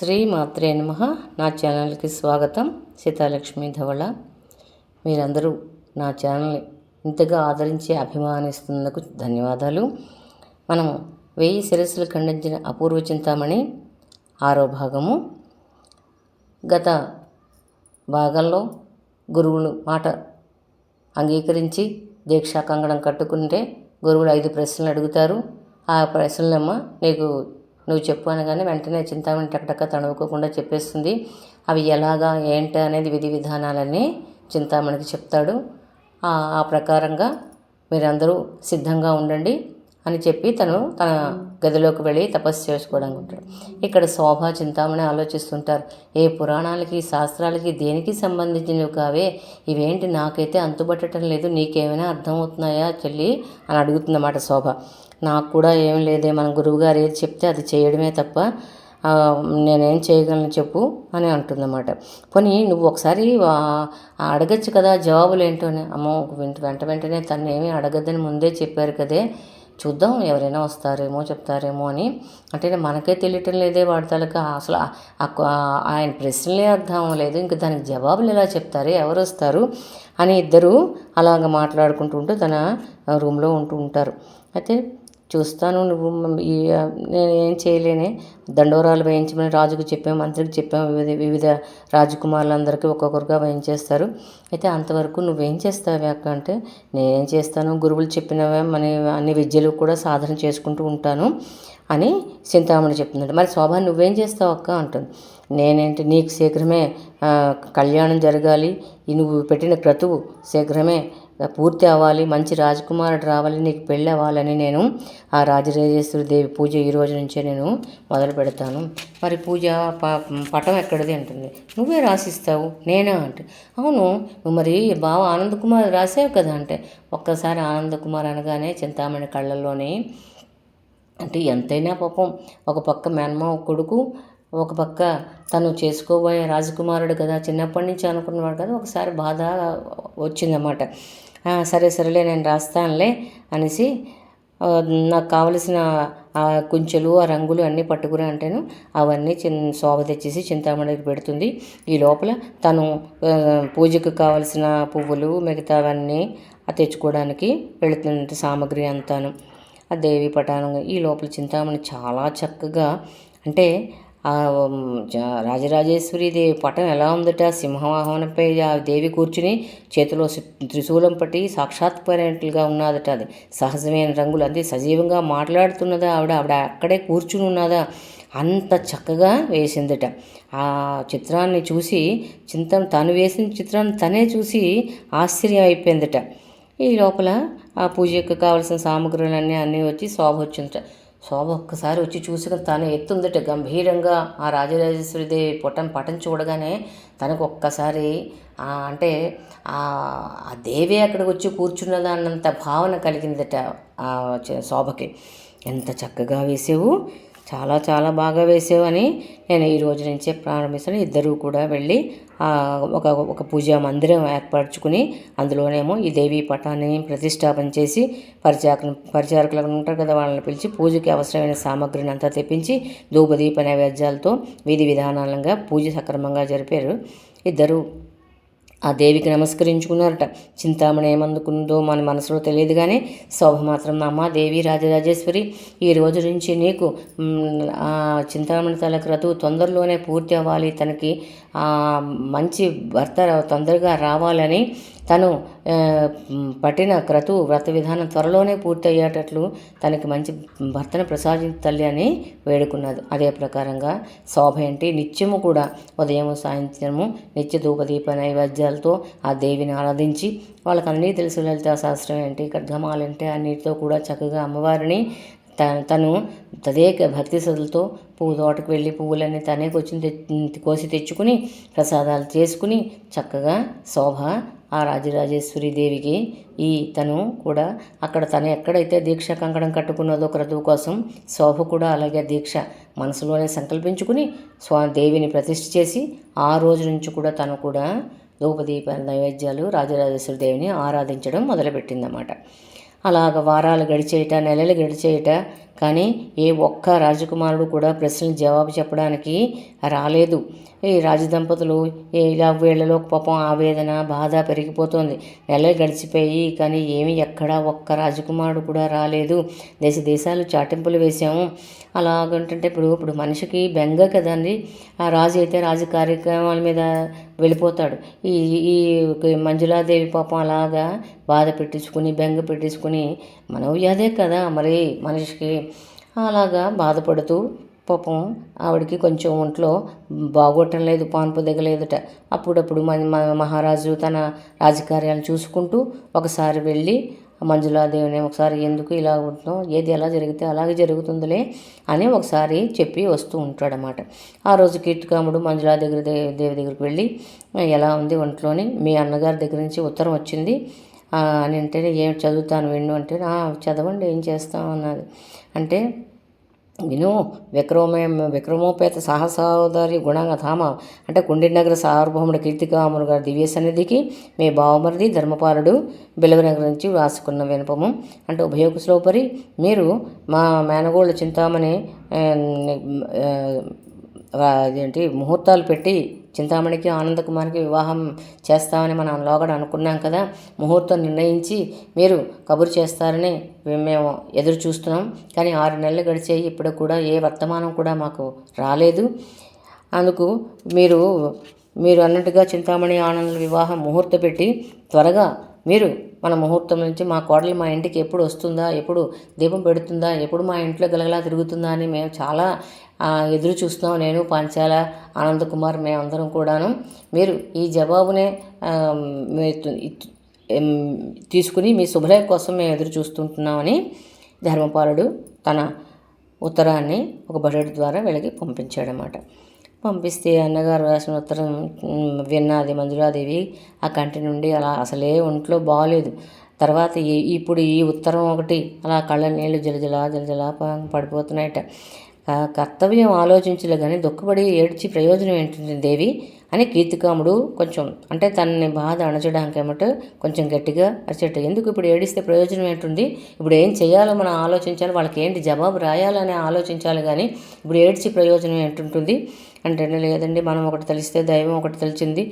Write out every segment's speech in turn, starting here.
శ్రీ మాత్రే నమ. నా ఛానల్కి స్వాగతం. సీతాలక్ష్మి ధవళ. మీరందరూ నా ఛానల్ని ఇంతగా ఆదరించి అభిమానిస్తున్నందుకు ధన్యవాదాలు. మనం వెయ్యి శిరస్సులు ఖండించిన అపూర్వ చింతామణి ఆరో భాగము. గత భాగంలో గురువులు మాట అంగీకరించి దీక్షా కంగణం కట్టుకుంటే గురువులు ఐదు ప్రశ్నలు అడుగుతారు. ఆ ప్రశ్నలమ్మ నీకు నువ్వు చెప్పు అనగానే వెంటనే చింతామణి టకటక తణువుకోకుండా చెప్పేస్తుంది. అవి ఎలాగా ఏంటి అనేది విధి విధానాలన్నీ చింతామణికి చెప్తాడు. ఆ ఆ ప్రకారంగా మీరందరూ సిద్ధంగా ఉండండి అని చెప్పి తను తన గదిలోకి వెళ్ళి తపస్సు చేసుకోవడానికి ఉంటాడు. ఇక్కడ శోభ చింతామణి ఆలోచిస్తుంటారు ఏ పురాణాలకి శాస్త్రాలకి దేనికి సంబంధించినవి కావే? ఇవేంటి? నాకైతే అంతుబట్టడం లేదు నీకేమైనా అర్థమవుతున్నాయా? చెల్లి అని అడుగుతుందన్నమాట శోభ. నాకు కూడా ఏం లేదే. మన గురువుగారు ఏది చెప్తే అది చేయడమే తప్ప నేనేం చేయగలను చెప్పు అని అంటుందన్నమాట. పోనీ నువ్వు ఒకసారి అడగచ్చు కదా జవాబులు ఏంటో అని. అమ్మో వెంట వెంట వెంటనే తను ఏమీ అడగద్దని ముందే చెప్పారు కదే. చూద్దాం ఎవరైనా వస్తారేమో చెప్తారేమో అని. అంటే మనకే తెలియటం లేదే వాడి తాలూకా. అసలు ఆ- ఆయన ప్రశ్నలే అర్థం లేదు ఇంకా దానికి జవాబులు ఎలా చెప్తారు? ఎవరు వస్తారు? అని ఇద్దరు అలాగ మాట్లాడుకుంటూ ఉంటూ తన రూమ్లో ఉంటూ ఉంటారు. అయితే చూస్తాను నువ్వు నేను ఏం చేయలేనే. దండోరాలు వేయించమని రాజుకు చెప్పాము మంత్రికి చెప్పాము వివిధ వివిధ రాజకుమారులందరికీ ఒక్కొక్కరుగా వేయించేస్తారు. అయితే అంతవరకు నువ్వేం చేస్తావే అక్క అంటే నేనేం చేస్తాను గురువులు చెప్పినవే మన అన్ని విద్యలు కూడా సాధన చేసుకుంటూ ఉంటాను అని చింతామణి చెప్తున్నాడు మరి శోభ నువ్వేం చేస్తావు అక్క అంటుంది. నేనేంటి నీకు శీఘ్రమే కళ్యాణం జరగాలి ఈ నువ్వు పెట్టిన క్రతువు శీఘ్రమే పూర్తి అవ్వాలి మంచి రాజకుమారుడు రావాలి నీకు పెళ్ళి అవ్వాలని నేను ఆ రాజరాజేశ్వరి దేవి పూజ ఈ రోజు నుంచే నేను మొదలు పెడతాను. మరి పూజ ప పటం ఎక్కడిది అంటుంది. నువ్వే రాసిస్తావు నేనా అంటే అవును నువ్వు మరి బావ ఆనంద్ కుమార్ రాసావు కదా అంటే ఒక్కసారి ఆనంద్ కుమార్ అనగానే చింతామణి కళ్ళల్లోని అంటే ఎంతైనా పాపం ఒక పక్క మేనమావ కొడుకు ఒక పక్క తను చేసుకోబోయే రాజకుమారుడు కదా చిన్నప్పటి నుంచి అనుకున్నవాడు కదా ఒకసారి బాధ వచ్చిందన్నమాట. సరే సరేలే నేను రాస్తానులే అనేసి నాకు కావలసిన ఆ కుంచెలు ఆ రంగులు అన్నీ పట్టుకురా అంటేను అవన్నీ చిన్ శోభ తెచ్చేసి చింతామణికి పెడుతుంది. ఈ లోపల తను పూజకు కావలసిన పువ్వులు మిగతావన్నీ తెచ్చుకోవడానికి వెళుతున్న సామాగ్రి అంతాను. ఆ దేవి పటానం ఈ లోపల చింతామణి చాలా చక్కగా అంటే రాజరాజేశ్వరి దేవి పటం ఎలా ఉందట? సింహవాహనంపై ఆ దేవి కూర్చుని చేతిలో త్రిశూలం పట్టి సాక్షాత్పరినట్లుగా ఉన్నదట అది. సహజమైన రంగులు అంతే సజీవంగా మాట్లాడుతున్నదా ఆవిడ? ఆవిడ అక్కడే కూర్చుని ఉన్నదా? అంత చక్కగా వేసిందట. ఆ చిత్రాన్ని చూసి చింతం తను వేసిన చిత్రాన్ని తనే చూసి ఆశ్చర్యం అయిపోయిందట. ఈ లోపల ఆ పూజకు కావలసిన సామగ్రులన్నీ అన్నీ వచ్చి శోభ వచ్చిందట. శోభ ఒక్కసారి వచ్చి చూసుకుని తను ఎత్తుందట గంభీరంగా. ఆ రాజరాజేశ్వరిదేవి పొట్టం పటం చూడగానే తనకు ఒక్కసారి అంటే ఆ ఆ దేవి అక్కడికి వచ్చి కూర్చున్నదా అన్నంత భావన కలిగిందట ఆ శోభకి. ఎంత చక్కగా వేసావు. చాలా చాలా బాగా వేసావని నేను ఈ రోజు నుంచే ప్రారంభిస్తాను. ఇద్దరూ కూడా వెళ్ళి ఒక ఒక పూజా మందిరం ఏర్పరచుకుని అందులోనేమో ఈ దేవీ పటాన్ని ప్రతిష్టాపన చేసి పరిచారకులు పరిచారకులు ఉంటారు కదా వాళ్ళని పిలిచి పూజకి అవసరమైన సామాగ్రిని అంతా తెప్పించి ధూపదీప నైవేద్యాలతో విధి విధానాలంగా పూజ సక్రమంగా జరిపారు. ఇద్దరు ఆ దేవికి నమస్కరించుకున్నారట. చింతామణి ఏమందుకుందో మన మనసులో తెలియదు కానీ శోభ మాత్రం అమ్మ దేవి రాజరాజేశ్వరి ఈ రోజు నుంచి నీకు ఆ చింతామణి తల క్రతువు తొందరలోనే పూర్తి అవ్వాలి. తనకి మంచి భర్త తొందరగా రావాలని తను పట్టిన క్రతువు వ్రత విధానం త్వరలోనే పూర్తయ్యేటట్లు తనకి మంచి భర్తను ప్రసాదించు తల్లి అని వేడుకున్నది. అదే ప్రకారంగా శోభ ఏంటి? నిత్యము కూడా ఉదయం సాయంత్రము నిత్య ధూపదీప నైవేద్యాలతో ఆ దేవిని ఆరాధించి వాళ్ళకి అన్నీ తెలుసు లలితా శాస్త్రం ఏంటి ఖడ్గమాలు ఏంటి అన్నిటితో కూడా చక్కగా అమ్మవారిని తను తదేక భక్తి శ్రద్ధలతో పువ్వు తోటకు వెళ్ళి పువ్వులన్నీ తనే వచ్చి తె- కోసి తెచ్చుకుని ప్రసాదాలు చేసుకుని చక్కగా శోభ ఆ రాజరాజేశ్వరి దేవికి ఈ తను కూడా అక్కడ తను ఎక్కడైతే దీక్ష కంకణం కట్టుకున్నదో క్రతువు కోసం శోభ కూడా అలాగే దీక్ష మనసులోనే సంకల్పించుకుని స్వా దేవిని ప్రతిష్ఠ చేసి ఆ రోజు నుంచి కూడా తను కూడా ధూపదీప నైవేద్యాలు రాజరాజేశ్వరి దేవిని ఆరాధించడం మొదలుపెట్టిందన్నమాట. అలాగ వారాలు గడిచేయట నెలలు గడిచేయట కానీ ఏ ఒక్క రాజకుమారుడు కూడా ప్రశ్నలు జవాబు చెప్పడానికి రాలేదు. ఈ రాజదంపతులు ఇలా వీళ్ళలో పాపం ఆవేదన బాధ పెరిగిపోతుంది. నెలలు గడిచిపోయి కానీ ఏమి ఎక్కడా ఒక్క రాజకుమారుడు కూడా రాలేదు. దేశ దేశాలు చాటింపులు వేసాము అలాగంటుంటే ఇప్పుడు ఇప్పుడు మనిషికి బెంగ కదండి. ఆ రాజు అయితే రాజు కార్యక్రమాల మీద వెళ్ళిపోతాడు. ఈ ఈ మంజులాదేవి పాపం అలాగా బాధ పెట్టించుకుని బెంగ పెట్టించుకుని మనోవ్యాధే కదా మరి మనిషికి. అలాగా బాధపడుతూ పాపం ఆవిడకి కొంచెం ఒంట్లో బాగోటం లేదు పాన్పు దిగలేదుట. అప్పుడప్పుడు మహారాజు తన రాజకార్యాలు చూసుకుంటూ ఒకసారి వెళ్ళి మంజులాదేవిని ఒకసారి ఎందుకు ఇలా ఉంటున్నాం ఏది ఎలా జరిగితే అలాగే జరుగుతుందిలే అని ఒకసారి చెప్పి వస్తూ ఉంటాడనమాట ఆ రోజు కీర్తికాముడు మంజులా దగ్గర దేవి దగ్గరికి వెళ్ళి ఎలా ఉంది ఒంట్లోని? మీ అన్నగారి దగ్గర నుంచి ఉత్తరం వచ్చింది? అని అంటే ఏం చదువుతాను విన్ను అంటే చదవండి ఏం చేస్తాం అన్నది. అంటే విను విక్రమే విక్రమోపేత సహసోదరి గుణధామ అంటే కుండినగర సార్వభౌముడు కీర్తికాములు గారి దివ్య సన్నిధికి మీ బావమరిది ధర్మపాలుడు బిలవనగర్ నుంచి వ్రాసుకున్న వినపము. అంటే ఉభయకుశలోపరి మీరు మా మేనగోళ్ళ చింతామణి అదేంటి ముహూర్తాలు పెట్టి చింతామణికి ఆనందకుమార్కి వివాహం చేస్తామని మనం లోగడ అనుకున్నాం కదా ముహూర్తం నిర్ణయించి మీరు కబురు చేస్తారని మేము ఎదురు చూస్తున్నాం. కానీ ఆరు నెలలు గడిచాయి ఇప్పుడు కూడా ఏ వర్తమానం కూడా మాకు రాలేదు. అందుకు మీరు మీరు అన్నట్టుగా చింతామణి ఆనంద వివాహం ముహూర్తం పెట్టి త్వరగా మీరు మన ముహూర్తం నుంచి మా కోడలు మా ఇంటికి ఎప్పుడు వస్తుందా ఎప్పుడు దీపం పెడుతుందా ఎప్పుడు మా ఇంట్లో గలగలా తిరుగుతుందా అని మేము చాలా ఎదురు చూస్తున్నాం. నేను పంచాల ఆనందకుమార్ మేమందరం కూడాను. మీరు ఈ జవాబునే తీసుకుని మీ శుభలేఖ కోసం మేము ఎదురు చూస్తుంటున్నామని ధర్మపాలుడు తన ఉత్తరాన్ని ఒక బడెడ్ ద్వారా వీళ్ళకి పంపించాడనమాట పంపిస్తే అన్నగారు రాసిన ఉత్తరం విన్నది మంజులాదేవి. ఆ కంటి నుండి అలా అసలే ఒంట్లో బాగలేదు తర్వాత ఇప్పుడు ఈ ఉత్తరం ఒకటి అలా కళ్ళ నీళ్ళు జలజల జలజల పడిపోతున్నాయట. కర్తవ్యం ఆలోచించలే కానీ దుఃఖపడి ఏడ్చి ప్రయోజనం ఏంటంటే దేవి? అని కీర్తికాముడు కొంచెం అంటే తనని బాధ అణచడానికి ఏమంటే కొంచెం గట్టిగా అరిచేట ఎందుకు ఇప్పుడు ఏడిస్తే ప్రయోజనం ఏంటుంది? ఇప్పుడు ఏం చేయాలో మనం ఆలోచించాలి వాళ్ళకి ఏంటి జవాబు రాయాలని ఆలోచించాలి కానీ ఇప్పుడు ఏడ్చి ప్రయోజనం ఏంటుంటుంది? అంటే లేదండి మనం ఒకటి తెలిస్తే దైవం ఒకటి తెలిసింది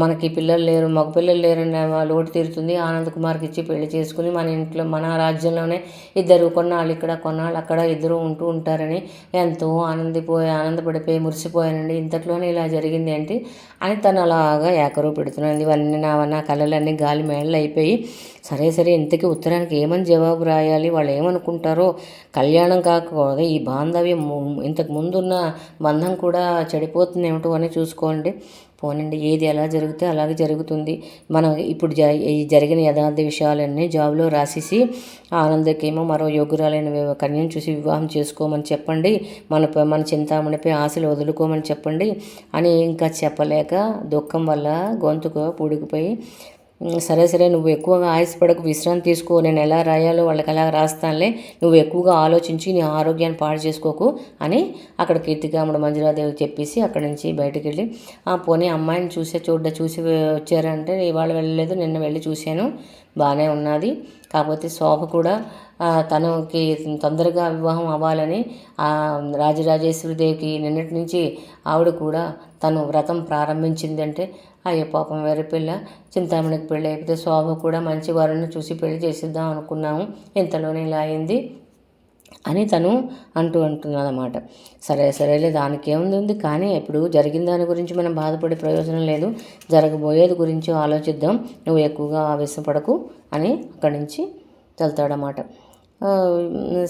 మనకి పిల్లలు లేరు మగ పిల్లలు లేరని లోటు తీరుతుంది. ఆనంద్ కుమార్కి ఇచ్చి పెళ్ళి చేసుకుని మన ఇంట్లో మన రాజ్యంలోనే ఇద్దరు కొన్నాళ్ళు ఇక్కడ కొన్నాళ్ళు అక్కడ ఇద్దరు ఉంటూ ఉంటారని ఎంతో ఆనందిపోయి ఆనందపడిపోయి మురిసిపోయానండి. ఇంతట్లోనే ఇలా జరిగింది ఏంటి? అని తను అలాగా ఏకరువు పెడుతున్నాను ఇవన్నీ నా నా కళలన్నీ గాలి మేళలు అయిపోయి సరే సరే ఇంతకీ ఉత్తరానికి ఏమని జవాబు రాయాలి? వాళ్ళు ఏమనుకుంటారో? కళ్యాణం కాకపోతే ఈ బాంధవ్యం ఇంతకు ముందున్న బంధం కూడా చెడిపోతుందేమిటో అని చూసుకోండి. పోనండి ఏది ఎలా జరిగితే అలాగే జరుగుతుంది. మనం ఇప్పుడు జ జరిగిన యథార్థ విషయాలన్నీ జాబ్లో రాసేసి ఆనందకేమో మరో యోగురాలైన కన్యను చూసి వివాహం చేసుకోమని చెప్పండి. మన మన చింతామణిపై ఆశలు వదులుకోమని చెప్పండి. అని ఇంకా చెప్పలేక దుఃఖం వల్ల గొంతుకు పూడికిపోయి సరే సరే నువ్వు ఎక్కువగా ఆయాసపడకు విశ్రాంతి తీసుకో నేను ఎలా రాయాలో వాళ్ళకి ఎలా రాస్తానులే నువ్వు ఎక్కువగా ఆలోచించి నీ ఆరోగ్యాన్ని పాడు చేసుకోకు అని అక్కడ కీర్తికాముడు మంజులాదేవి చెప్పేసి అక్కడి నుంచి బయటకు వెళ్ళి ఆ పోనీ అమ్మాయిని చూసే చూడ చూసి వచ్చారంటే ఇవాళ వెళ్ళలేదు నిన్న వెళ్ళి చూశాను బాగానే ఉన్నది. కాకపోతే శోభ కూడా తనకి తొందరగా వివాహం అవ్వాలని రాజరాజేశ్వరి దేవికి నిన్నటి నుంచి ఆవిడ కూడా తను వ్రతం ప్రారంభించిందంటే అయ్యో పాపం వేరే పిల్ల చింతామణికి పెళ్ళి అయిపోతే శోభ కూడా మంచి వారిని చూసి పెళ్ళి చేసిద్దాం అనుకున్నాము. ఇంతలోనే ఇలా అయింది అని తను అంటూ అంటున్నదన్నమాట. సరే సరేలే దానికి ఏముంది ఉంది? కానీ ఇప్పుడు జరిగిన దాని గురించి మనం బాధపడే ప్రయోజనం లేదు. జరగబోయేది గురించి ఆలోచిద్దాం. నువ్వు ఎక్కువగా ఆవేశపడకు అని అక్కడి నుంచి వెళ్తాడనమాట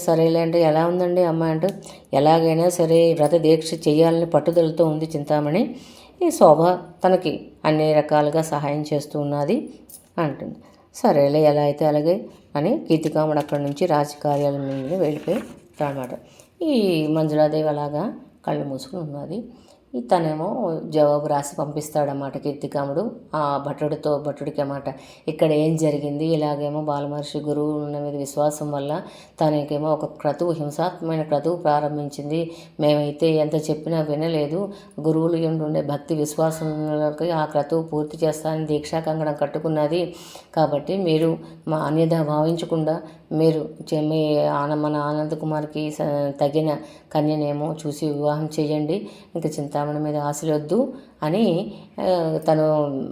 సరేలే అంటే ఎలా ఉందండి అమ్మాయి అంటే? ఎలాగైనా సరే వ్రత దీక్ష చేయాలని పట్టుదలతో ఉంది చింతామణి. ఈ శోభ తనకి అన్ని రకాలుగా సహాయం చేస్తూ ఉన్నది అంటుంది. సరేలే ఎలా అయితే అలాగే అని కీర్తికాముడు అక్కడి నుంచి రాజకార్యాల మీద వెళ్ళిపోయి అనమాట ఈ మంజులాదేవి అలాగా కళ్ళు మూసుకుని ఉన్నది. తనేమో జవాబు రాసి పంపిస్తాడన్నమాట కీర్తికాముడు. ఆ భటుడితో భటుడికి అన్నమాట ఇక్కడ ఏం జరిగింది ఇలాగేమో బాలమహర్షి గురువు మీద విశ్వాసం వల్ల తనకేమో ఒక క్రతువు హింసాత్మకమైన క్రతువు ప్రారంభించింది. మేమైతే ఎంత చెప్పినా వినలేదు. గురువులు ఉండే భక్తి విశ్వాసంలోకి ఆ క్రతువు పూర్తి చేస్తానని దీక్షా కంగణం కట్టుకున్నది. కాబట్టి మీరు మా అన్యదా భావించకుండా మీరు మీ ఆన మన ఆనంద్ కుమార్కి తగిన కన్యనేమో చూసి వివాహం చేయండి. ఇంకా చింతామణి మీద ఆశలు వద్దు అని తను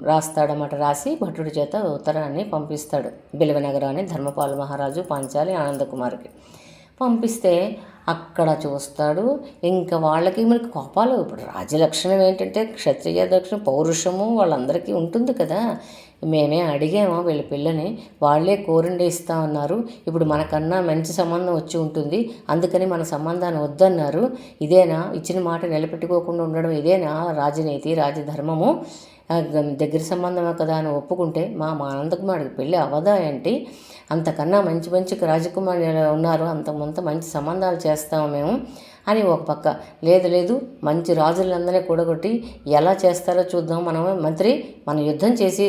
రాస్తాడన్నమాట రాసి భటుడి చేత ఉత్తరాన్ని పంపిస్తాడు. బిలవనగరాన్ని ధర్మపాల మహారాజు పాంచాలి ఆనందకుమార్కి. పంపిస్తే అక్కడ చూస్తాడు. ఇంకా వాళ్ళకి మనకి కోపాలు ఇప్పుడు రాజలక్షణం ఏంటంటే క్షత్రియ దక్షిణ పౌరుషము వాళ్ళందరికీ ఉంటుంది కదా. మేమే అడిగామా వీళ్ళ పిల్లని? వాళ్ళే కోరండి ఇస్తా ఉన్నారు ఇప్పుడు మనకన్నా మంచి సంబంధం వచ్చి ఉంటుంది. అందుకని మన సంబంధాన్ని వద్దన్నారు. ఇదేనా? ఇచ్చిన మాట నిలబెట్టుకోకుండా ఉండడం ఇదేనా? రాజనీతి రాజధర్మము. దగ్గర సంబంధమే కదా అని ఒప్పుకుంటే మా మా ఆనందకుమారుడికి పెళ్ళి అవదా ఏంటి? అంతకన్నా మంచి మంచి రాజకుమారి ఉన్నారు? అంత మంచి సంబంధాలు చేస్తాము మేము అని ఒక పక్క. లేదు లేదు మంచి రాజులందరినీ కూడగొట్టి ఎలా చేస్తారో చూద్దాం మనం మంత్రి మనం యుద్ధం చేసి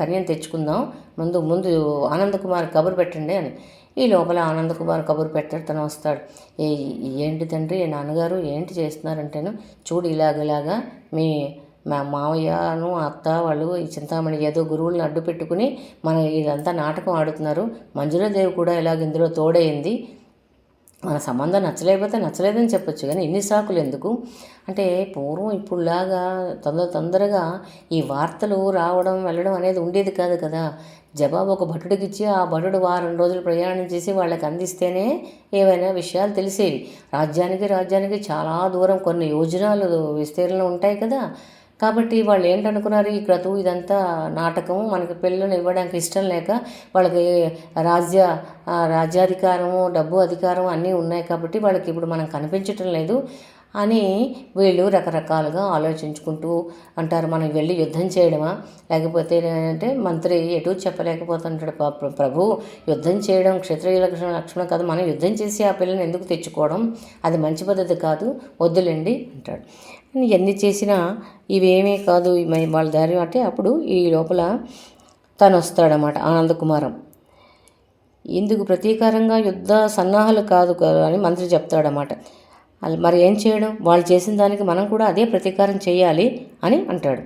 కన్యను తెచ్చుకుందాం. ముందు ముందు ఆనందకుమార్ కబురు పెట్టండి అని. ఈ లోపల ఆనందకుమార్ కబురు పెట్టాడు తను వస్తాడు. ఏ ఏంటి తండ్రి నాన్నగారు ఏంటి చేస్తున్నారంటేను? చూడు ఇలాగలాగా మీ మా మావయ్యను అత్త వాళ్ళు ఈ చింతామణి ఏదో గురువులను అడ్డు పెట్టుకుని మన ఇదంతా నాటకం ఆడుతున్నారు. మంజులదేవి కూడా ఇలాగ ఇందులో తోడైంది మన సంబంధం నచ్చలేకపోతే నచ్చలేదని చెప్పొచ్చు కానీ ఎన్ని సాకులు ఎందుకు? అంటే పూర్వం ఇప్పుడులాగా తొందర తొందరగా ఈ వార్తలు రావడం వెళ్ళడం అనేది ఉండేది కాదు కదా. జవాబు ఒక భటుడికి ఇచ్చి ఆ భటుడు వారం రోజులు ప్రయాణం చేసి వాళ్ళకి అందిస్తేనే ఏవైనా విషయాలు తెలిసేవి. రాజ్యానికి రాజ్యానికి చాలా దూరం కొన్ని యోజనాలు విస్తీర్ణం ఉంటాయి కదా. కాబట్టి వాళ్ళు ఏంటనుకున్నారు ఈ క్రతువు ఇదంతా నాటకం మనకి పిల్లలను ఇవ్వడానికి ఇష్టం లేక వాళ్ళకి రాజ్య రాజ్యాధికారము డబ్బు అధికారం అన్నీ ఉన్నాయి కాబట్టి వాళ్ళకి ఇప్పుడు మనం కనిపించటం లేదు అని వీళ్ళు రకరకాలుగా ఆలోచించుకుంటూ అంటారు. మనం వెళ్ళి యుద్ధం చేయడమా? లేకపోతే అంటే మంత్రి ఎటు చెప్పలేకపోతుంటాడు ప్రభు. యుద్ధం చేయడం క్షత్రియ లక్షణ లక్షణం కాదు. మనం యుద్ధం చేసి ఆ పిల్లని ఎందుకు తెచ్చుకోవడం? అది మంచి పద్ధతి కాదు. వద్దులేండి అంటాడు. ఎన్ని చేసినా ఇవేమీ కాదు వాళ్ళ దారి అంటే అప్పుడు ఈ లోపల తను వస్తాడనమాట ఆనందకుమారం. ఇందుకు ప్రతీకారంగా యుద్ధ సన్నాహాలు కాదు అని మంత్రి చెప్తాడనమాట. మరి ఏం చేయడం? వాళ్ళు చేసిన దానికి మనం కూడా అదే ప్రతీకారం చేయాలి అని అంటాడు.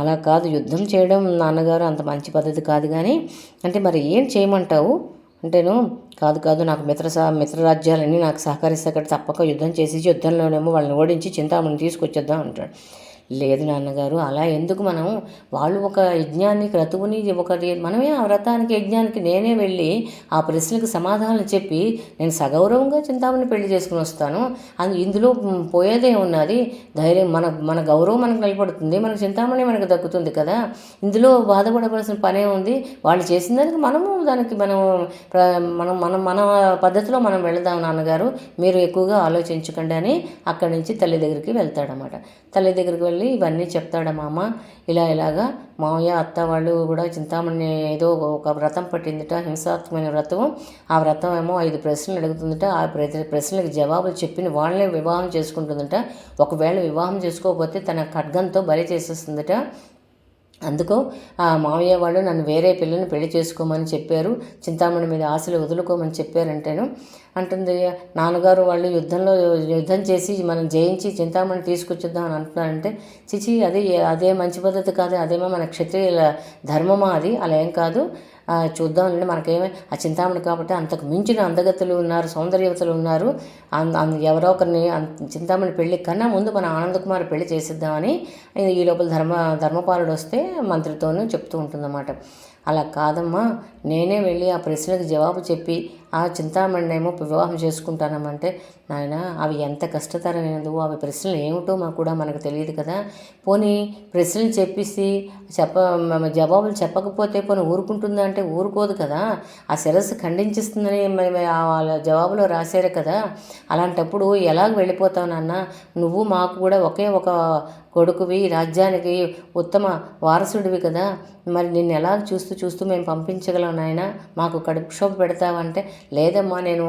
అలా కాదు యుద్ధం చేయడం నాన్నగారు అంత మంచి పద్ధతి కాదు కానీ అంటే మరి ఏం చేయమంటావు? అంటేను కాదు కాదు నాకు మిత్ర మిత్రరాజ్యాలన్నీ నాకు సహకరిస్తే తప్పక యుద్ధం చేసి యుద్ధంలోనేమో వాళ్ళని ఓడించి చింతామణి తీసుకొచ్చేద్దాం అంటాడు. లేదు నాన్నగారు అలా ఎందుకు మనం వాళ్ళు ఒక యజ్ఞాన్ని క్రతువుని ఒకటి మనమే ఆ వ్రతానికి యజ్ఞానికి నేనే వెళ్ళి ఆ ప్రశ్నలకు సమాధానం చెప్పి నేను సగౌరవంగా చింతామణి పెళ్ళి చేసుకుని వస్తాను. అది ఇందులో పోయేదే ఉన్నది. ధైర్యం మన మన గౌరవం మనకు నిలబడుతుంది మన చింతామణి మనకు దక్కుతుంది కదా. ఇందులో బాధపడవలసిన పనే ఉంది. వాళ్ళు చేసిన దానికి మనము దానికి మనం మనం మనం మన పద్ధతిలో మనం వెళదాం నాన్నగారు. మీరు ఎక్కువగా ఆలోచించకండి అని అక్కడి నుంచి తల్లి దగ్గరికి వెళ్తాడనమాట తల్లి దగ్గరికి వెళ్ళి వెళ్ళి ఇవన్నీ చెప్తాడు మామ. ఇలా ఇలాగా మామయ్య అత్త వాళ్ళు కూడా చింతామణి ఏదో ఒక వ్రతం పట్టిందిట హింసాత్మకమైన వ్రతం ఆ వ్రతం ఏమో ఐదు ప్రశ్నలు అడుగుతుందట. ఆ ప్రశ్నలకు జవాబులు చెప్పిన వాళ్ళనే వివాహం చేసుకుంటుందట. ఒకవేళ వివాహం చేసుకోకపోతే తన ఖడ్గంతో బలి చేసేస్తుందట. అందుకో ఆ మావయ్య వాళ్ళు నన్ను వేరే పిల్లని పెళ్ళి చేసుకోమని చెప్పారు. చింతామణి మీద ఆశలు వదులుకోమని చెప్పారంటేను. అంటుంది నాన్నగారు వాళ్ళు యుద్ధంలో యుద్ధం చేసి మనం జయించి చింతామణి తీసుకొచ్చుద్దాం అని అంటున్నారంటే చిచి అది అదే మంచి పద్ధతి కాదు. అదేమో మన క్షత్రియుల ధర్మమా అది? అలా ఏం కాదు. చూద్దామండి మనకేమి ఆ చింతామణి కాబట్టి అంతకు మించిన అందగతులు ఉన్నారు సౌందర్యవతలు ఉన్నారు. ఎవరో ఒకరిని చింతామణి పెళ్ళి కన్నా ముందు మన ఆనందకుమార్ పెళ్ళి చేసిద్దామని ఈ లోపల ధర్మ ధర్మపాలుడు వస్తే మంత్రితోనూ చెప్తూ ఉంటుందన్నమాట. అలా కాదమ్మా నేనే వెళ్ళి ఆ ప్రశ్నకు జవాబు చెప్పి ఆ చింతామణినేమో వివాహం చేసుకుంటానమంటే నాయన అవి ఎంత కష్టతరమైనదో అవి ప్రశ్నలు ఏమిటో మాకు కూడా మనకు తెలియదు కదా. పోనీ ప్రశ్నలు చెప్పేసి చెప్ప జవాబులు చెప్పకపోతే పోనీ ఊరుకుంటుందా అంటే ఊరుకోదు కదా. ఆ శిరస్సు ఖండించిస్తుందని వాళ్ళ జవాబులో రాశారు కదా. అలాంటప్పుడు ఎలాగ వెళ్ళిపోతావు నాన్న? నువ్వు మాకు కూడా ఒకే ఒక కొడుకువి రాజ్యానికి ఉత్తమ వారసుడివి కదా. మరి నిన్ను ఎలా చూస్తూ చూస్తూ మేము పంపించగలం నాయన? మాకు కడుపు క్షోభ పెడతావంటే లేదమ్మా నేను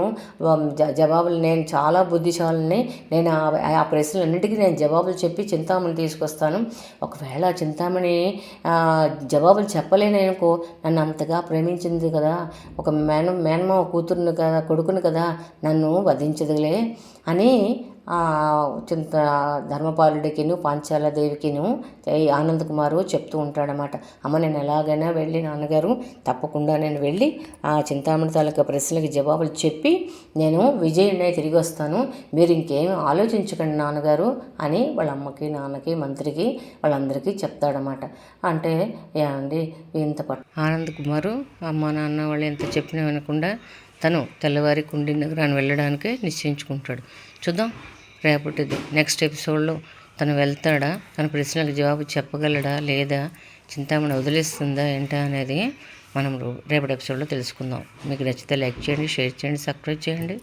జవాబులు నేను చాలా బుద్ధిశాలని నేను ఆ- ఆ ప్రశ్నలన్నిటికీ నేను జవాబులు చెప్పి చింతామణి తీసుకొస్తాను. ఒకవేళ చింతామణి జవాబులు చెప్పలేననుకో నన్ను అంతగా ప్రేమించింది కదా ఒక మేన మేనమావ కూతురుని కదా కొడుకుని కదా నన్ను వధించదులే అని చింత ధర్మపాలుడికిను పాంచాలదేవికిను దేవికిను ఆనంద్ కుమారు చెప్తూ ఉంటాడనమాట అమ్మ నేను ఎలాగైనా వెళ్ళి నాన్నగారు తప్పకుండా నేను వెళ్ళి ఆ చింతామణి తాలూకా ప్రశ్నలకి జవాబులు చెప్పి నేను విజయుడినై తిరిగి వస్తాను. మీరు ఇంకేం ఆలోచించకండి నాన్నగారు అని వాళ్ళ అమ్మకి నాన్నకి మంత్రికి వాళ్ళందరికీ చెప్తాడనమాట అంటే ఏమండి ఇంత పట్ ఆనంద్ కుమారు అమ్మ నాన్న వాళ్ళు ఎంత చెప్పినా వినకుండా తను తెల్లవారి కుండి నగరాన్ని వెళ్ళడానికే నిశ్చయించుకుంటాడు. చూద్దాం రేపటిది నెక్స్ట్ ఎపిసోడ్లో తను వెళ్తాడా? తన ప్రశ్నలకు జవాబు చెప్పగలడా? లేదా చింతామణి వదిలేస్తుందా? ఏంటా అనేది మనం రేపటి ఎపిసోడ్లో తెలుసుకుందాం. మీకు నచ్చితే లైక్ చేయండి షేర్ చేయండి సబ్స్క్రైబ్ చేయండి.